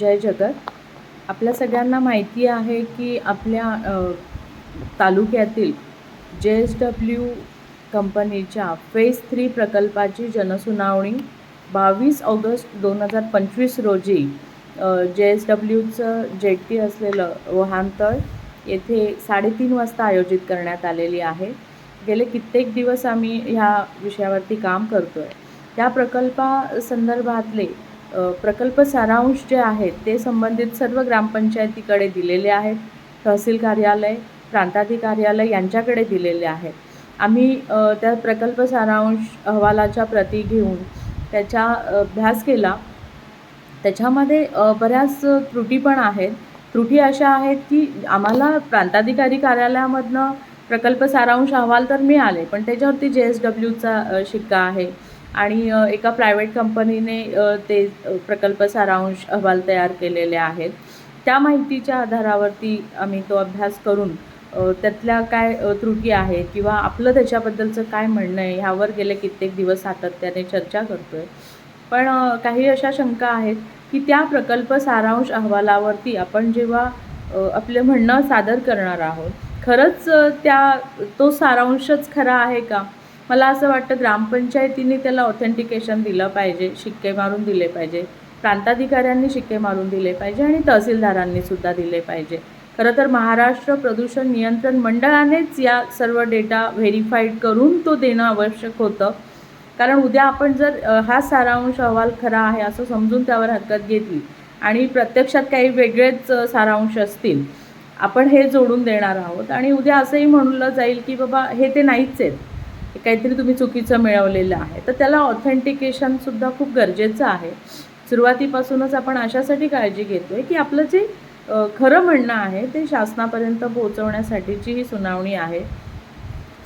जय जगत. आपल्या सगळ्यांना माहिती आहे की आपल्या तालुक्यातील जे एस डब्ल्यू कंपनीच्या फेज थ्री प्रकल्पाची जनसुनावणी बावीस ऑगस्ट दोन हजार पंचवीस रोजी जे एस डब्ल्यूचं जेट्टी असलेलं वहानतळ येथे साडेतीन वाजता आयोजित करण्यात आलेली आहे. गेले कित्येक दिवस आम्ही ह्या विषयावरती काम करतो आहे त्या प्रकल्पासंदर्भातले प्रकल्प सारांश जे आहेत ते संबंधित सर्व ग्रामपंचायतीकडे दिलेले आहेत. तहसील कार्यालय प्रांताधिकार्यालय यांच्याकडे दिलेले आहेत. आम्ही त्या प्रकल्प सारांश अहवालाच्या प्रती घेऊन त्याचा अभ्यास केला. त्याच्यामध्ये बऱ्याच त्रुटी पण आहेत. त्रुटी अशा आहेत की आम्हाला प्रांताधिकारी कार्यालयामधनं प्रकल्प सारांश अहवाल तर मिळाले पण त्याच्यावरती जे एस डब्ल्यूचा शिक्का आहे आणि एका प्रायव्हेट कंपनीने ते प्रकल्प सारांश अहवाल तयार केलेले आहेत. त्या माहितीच्या आधारावरती आम्ही तो अभ्यास करून त्यातल्या काय त्रुटी आहेत किंवा आपलं त्याच्याबद्दलचं काय म्हणणं आहे ह्यावर गेले कित्येक दिवस सातत्याने चर्चा करतो आहे पण काही अशा शंका आहेत की त्या प्रकल्प सारांश अहवालावरती आपण जेव्हा आपलं म्हणणं सादर करणार आहोत खरंच त्या तो सारांशच खरा आहे का? मला असं वाटतं ग्रामपंचायतीने त्याला ऑथेंटिकेशन दिलं पाहिजे शिक्के मारून दिले पाहिजे. प्रांताधिकाऱ्यांनी शिक्के मारून दिले पाहिजे आणि तहसीलदारांनी सुद्धा दिले पाहिजे. खरं तर महाराष्ट्र प्रदूषण नियंत्रण मंडळानेच या सर्व डेटा व्हेरीफाईड करून तो देणं आवश्यक होतं. कारण उद्या आपण जर हा सारांश अहवाल खरा आहे असं समजून त्यावर हरकत घेतली आणि प्रत्यक्षात काही वेगळेच सारांश असतील आपण हे जोडून देणार आहोत. आणि उद्या असंही म्हणलं जाईल की बाबा हे ते नाहीच आहेत. काहीतरी तुम्ही चुकीचं मिळवलेलं आहे. तर त्याला ऑथेंटिकेशनसुद्धा खूप गरजेचं आहे. सुरुवातीपासूनच आपण अशासाठी काळजी घेतो आहे की आपलं जे खरं म्हणणं आहे ते शासनापर्यंत पोहोचवण्यासाठीची ही सुनावणी आहे.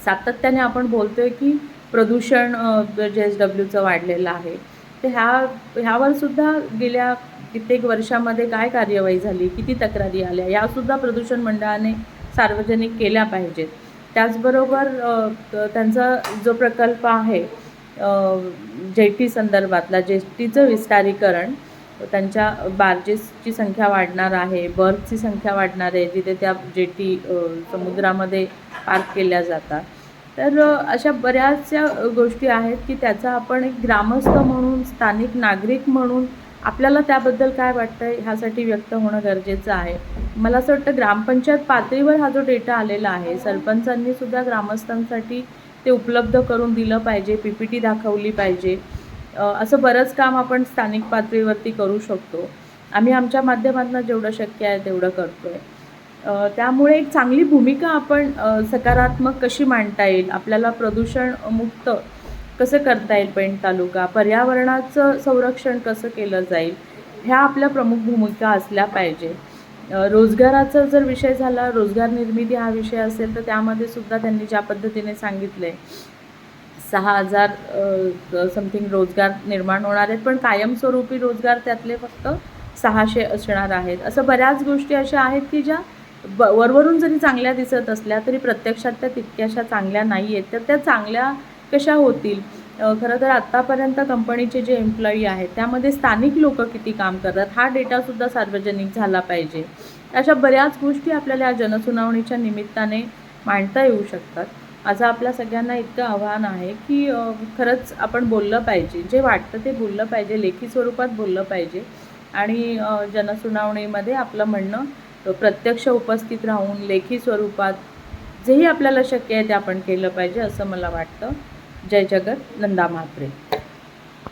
सातत्याने आपण बोलतो आहे की प्रदूषण जे एस डब्ल्यूचं वाढलेलं आहे तर ह्या ह्यावर सुद्धा गेल्या कित्येक वर्षामध्ये काय कार्यवाही झाली किती तक्रारी आल्या यासुद्धा प्रदूषण मंडळाने सार्वजनिक केल्या पाहिजेत. त्याचबरोबर त्यांचा जो प्रकल्प आहे जेटी संदर्भातला जेटीचं विस्तारीकरण त्यांच्या बार्जेसची संख्या वाढणार आहे बर्थची संख्या वाढणार आहे जिथे त्या जेटी समुद्रामध्ये पार्क केल्या जातात. तर अशा बऱ्याचशा गोष्टी आहेत की त्याचा आपण एक ग्रामस्थ म्हणून स्थानिक नागरिक म्हणून आपल्याला त्याबद्दल काय वाटतं आहे ह्यासाठी व्यक्त होणं गरजेचं आहे. मला असं वाटतं ग्रामपंचायत पातळीवर हा जो डेटा आलेला आहे सरपंचांनी सुद्धा ग्रामस्थांसाठी ते उपलब्ध करून दिलं पाहिजे पी पी टी दाखवली पाहिजे. असं बरंच काम आपण स्थानिक पातळीवरती करू शकतो. आम्ही आमच्या माध्यमातून जेवढं शक्य आहे तेवढं करतो आहे त्यामुळे एक चांगली भूमिका आपण सकारात्मक कशी मांडता येईल आपल्याला प्रदूषण मुक्त कसं करता येईल पेण तालुका पर्यावरणाचं संरक्षण कसं केलं जाईल ह्या आपल्या प्रमुख भूमिका असल्या पाहिजे. रोजगाराचा जर विषय झाला रोजगार निर्मिती हा विषय असेल तर त्यामध्ये सुद्धा त्यांनी ज्या पद्धतीने सांगितलं आहे सहा हजार समथिंग रोजगार निर्माण होणार आहेत पण कायमस्वरूपी रोजगार त्यातले फक्त सहाशे असणार आहेत. असं बऱ्याच गोष्टी अशा आहेत की ज्या ब वरवरून जरी चांगल्या दिसत असल्या तरी प्रत्यक्षात त्या तितक्याशा चांगल्या नाही आहेत तर त्या चांगल्या कशा होतील? खरं तर आत्तापर्यंत कंपनीचे जे एम्प्लॉई आहेत त्यामध्ये स्थानिक लोक किती काम करतात हा डेटासुद्धा सार्वजनिक झाला पाहिजे. अशा बऱ्याच गोष्टी आपल्याला या जनसुनावणीच्या निमित्ताने मांडता येऊ शकतात. माझं आपल्या सगळ्यांना इतकं आव्हान आहे की खरंच आपण बोललं पाहिजे. जे वाटतं ते बोललं पाहिजे लेखी स्वरूपात बोललं पाहिजे. आणि जनसुनावणीमध्ये आपलं म्हणणं प्रत्यक्ष उपस्थित राहून लेखी स्वरूपात जेही आपल्याला शक्य आहे ते आपण केलं पाहिजे असं मला वाटतं. जय जगत नंदा महाप्रे